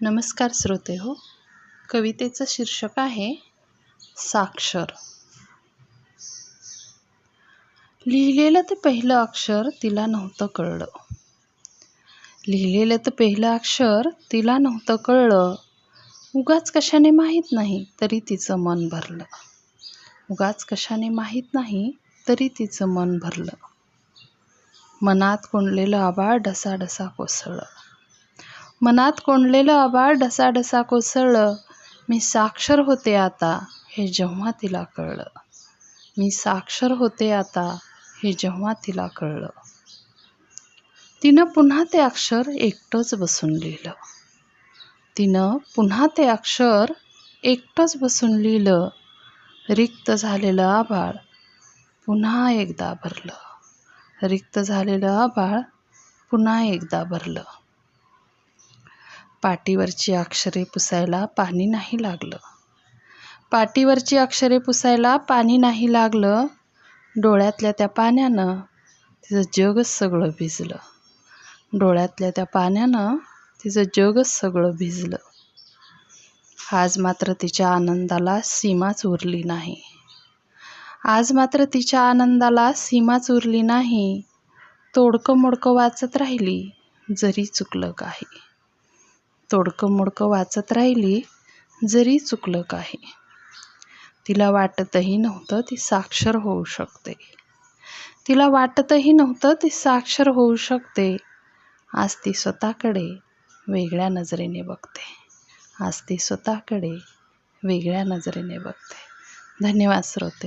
नमस्कार श्रोते हो कवितेचं शीर्षक आहे साक्षर. लिहिलेलं ते पहिलं अक्षर तिला नव्हतं कळलं. लिहिलेलं ते पहिलं अक्षर तिला नव्हतं कळलं. उगाच कशाने माहीत नाही तरी तिचं मन भरलं. उगाच कशाने माहीत नाही तरी तिचं मन भरलं. मनात कोंडलेलं आबाळ ढसाढसा कोसळलं. मनात कोंडलेलं आबाळ ढसाढसा कोसळलं. मी साक्षर होते आता हे जेव्हा तिला कळलं. मी साक्षर होते आता हे जेव्हा तिला कळलं. तिनं पुन्हा ते अक्षर एकटंच बसून लिहिलं. तिनं पुन्हा ते अक्षर एकटंच बसून लिहिलं. रिक्त झालेलं आभाळ पुन्हा एकदा भरलं. रिक्त झालेलं आभाळ पुन्हा एकदा भरलं. पाटीवरची अक्षरे पुसायला पाणी नाही लागलं. पाटीवरची अक्षरे पुसायला पाणी नाही लागलं. डोळ्यातल्या त्या पाण्यानं तिचं जगच सगळं भिजलं. डोळ्यातल्या त्या पाण्यानं तिचं जगच सगळं भिजलं. आज मात्र तिच्या आनंदाला सीमाच उरली नाही. आज मात्र तिच्या आनंदाला सीमाच उरली नाही. तोडकं मोडकं वाचत राहिली जरी चुकलं काही. तोडकं मोडकं वाचत राहिली जरी चुकलं काही. तिला वाटतही नव्हतं ती साक्षर होऊ शकते. तिला वाटतही नव्हतं ती साक्षर होऊ शकते. आज ती स्वतःकडे वेगळ्या नजरेने बघते. आज ती स्वतःकडे वेगळ्या नजरेने बघते. धन्यवाद श्रोते हो